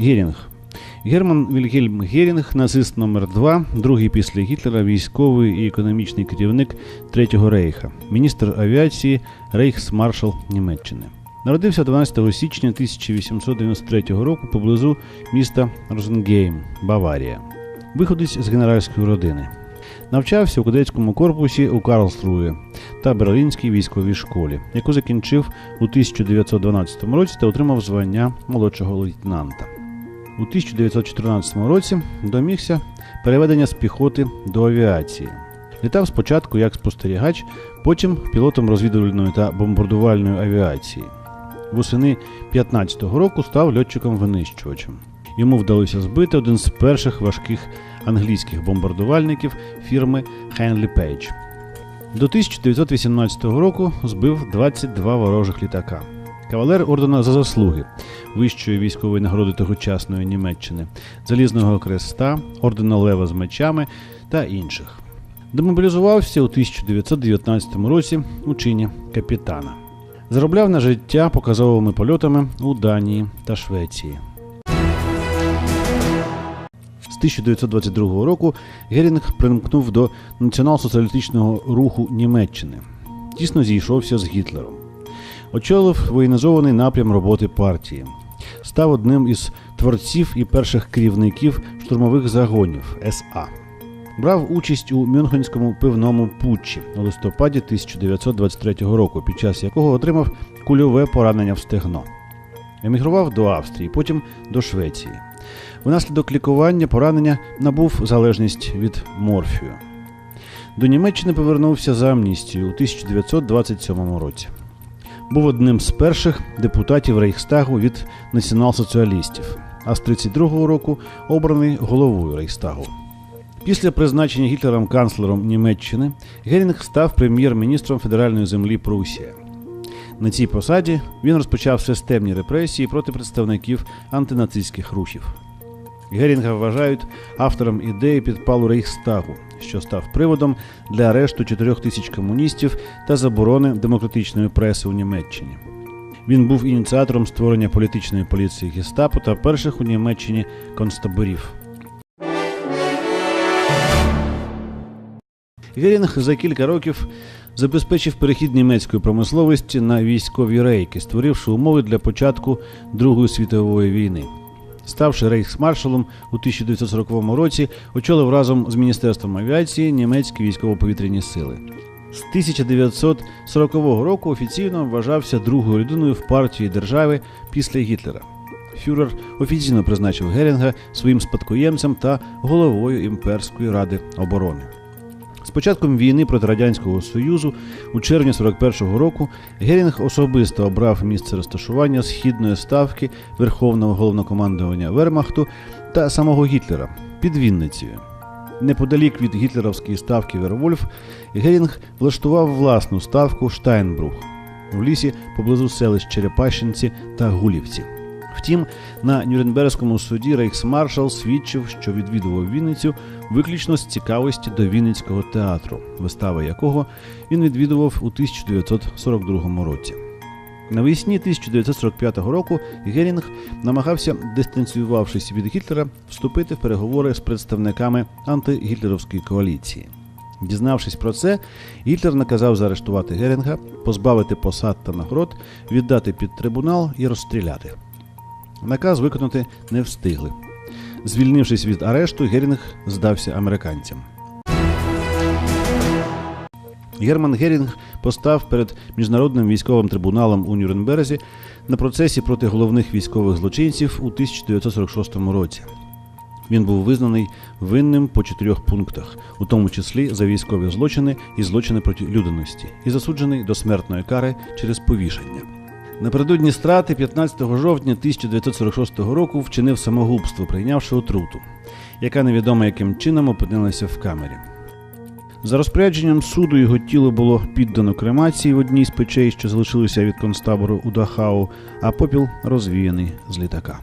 Герінг. Герман Вільгельм Герінг, нацист номер 2 другий після Гітлера військовий і економічний керівник Третього рейха, міністр авіації, рейхсмаршал Німеччини. Народився 12 січня 1893 року поблизу міста Розенгейм, Баварія. Виходить з генеральської родини. Навчався у кадетському корпусі у Карлсрує та Берлінській військовій школі, яку закінчив у 1912 році та отримав звання молодшого лейтенанта. У 1914 році домігся переведення з піхоти до авіації. Літав спочатку як спостерігач, потім пілотом розвідувальної та бомбардувальної авіації. Восени 15-го року став льотчиком-винищувачем. Йому вдалося збити один з перших важких англійських бомбардувальників фірми Хенлі Пейдж. До 1918 року збив 22 ворожих літака. Кавалер ордена за заслуги вищої військової нагороди тогочасної Німеччини, Залізного Креста, ордена Лева з мечами та інших. Демобілізувався у 1919 році у чині капітана. Заробляв на життя показовими польотами у Данії та Швеції. З 1922 року Герінг примкнув до націонал-соціалістичного руху Німеччини. Тісно зійшовся з Гітлером. Очолив воєнізований напрям роботи партії. Став одним із творців і перших керівників штурмових загонів СА. Брав участь у Мюнхенському пивному путчі у листопаді 1923 року, під час якого отримав кульове поранення в стегно. Емігрував до Австрії, потім до Швеції. Внаслідок лікування поранення набув залежність від морфію. До Німеччини повернувся за амністію у 1927 році. Був одним з перших депутатів Рейхстагу від націонал-соціалістів, а з 32-го року обраний головою Рейхстагу. Після призначення Гітлером канцлером Німеччини Герінг став прем'єр-міністром федеральної землі Прусія. На цій посаді він розпочав системні репресії проти представників антинацистських рухів. Герінга вважають автором ідеї підпалу Рейхстагу, що став приводом для арешту 4 тисяч комуністів та заборони демократичної преси у Німеччині. Він був ініціатором створення політичної поліції Гестапо та перших у Німеччині концтаборів. Герінг за кілька років забезпечив перехід німецької промисловості на військові рейки, створивши умови для початку Другої світової війни. Ставши рейхсмаршалом у 1940 році, очолив разом з Міністерством авіації німецькі військово-повітряні сили. З 1940 року офіційно вважався другою людиною в партії держави після Гітлера. Фюрер офіційно призначив Герінга своїм спадкоємцем та головою імперської ради оборони. З початком війни проти радянського союзу у червні 41-го року Герінг особисто обрав місце розташування східної ставки Верховного головнокомандування Вермахту та самого Гітлера під Вінницею. Неподалік від гітлерівської ставки Вервольф Герінг влаштував власну ставку Штайнбрух в лісі поблизу селищ Черепащинці та Гулівці. Втім, на Нюрнберзькому суді рейхсмаршал свідчив, що відвідував Вінницю виключно з цікавості до Вінницького театру, вистави якого він відвідував у 1942 році. Навесні 1945 року Герінг намагався, дистанціювавшись від Гітлера, вступити в переговори з представниками антигітлерівської коаліції. Дізнавшись про це, Гітлер наказав заарештувати Герінга, позбавити посад та нагород, віддати під трибунал і розстріляти. Наказ виконати не встигли. Звільнившись від арешту, Герінг здався американцям. Герман Герінг постав перед міжнародним військовим трибуналом у Нюрнберзі на процесі проти головних військових злочинців у 1946 році. Він був визнаний винним по чотирьох пунктах, у тому числі за військові злочини і злочини проти людяності, і засуджений до смертної кари через повішення. Напередодні страти 15 жовтня 1946 року вчинив самогубство, прийнявши отруту, яка невідомо яким чином опинилася в камері. За розпорядженням суду його тіло було піддано кремації в одній з печей, що залишилися від концтабору у Дахау, а попіл розвіяний з літака.